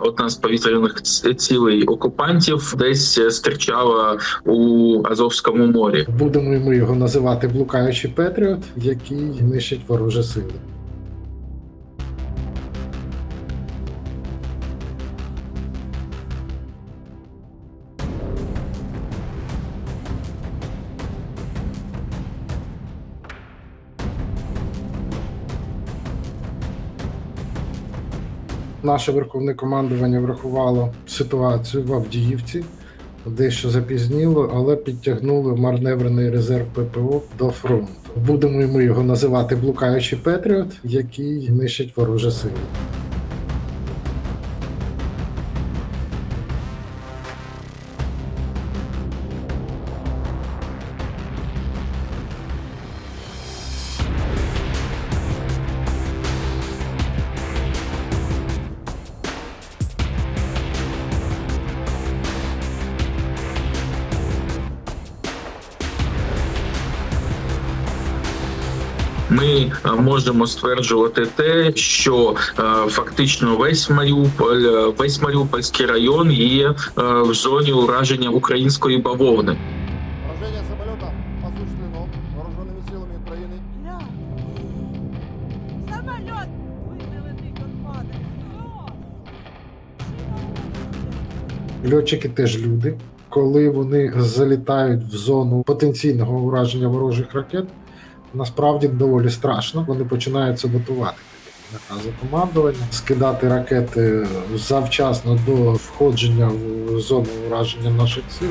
Одна з повітряних цілей окупантів десь е, стирчала у Азовському морі. Будемо ми його називати блукаючий Петріот, який нищить вороже сили. Наше верховне командування врахувало ситуацію в Авдіївці, дещо запізніло, але підтягнули маневрений резерв ППО до фронту. Будемо ми його називати блукаючий Петріот, який нищить вороже сили. Ми е, можемо стверджувати те, що е, фактично весь Маріуполь, е, весь Маріупольський район є в зоні ураження української бавовни. Льотчики теж люди. Коли вони залітають в зону потенційного ураження ворожих ракет, насправді доволі страшно. Вони починають саботувати накази командування, скидати ракети завчасно до входження в зону ураження наших сил.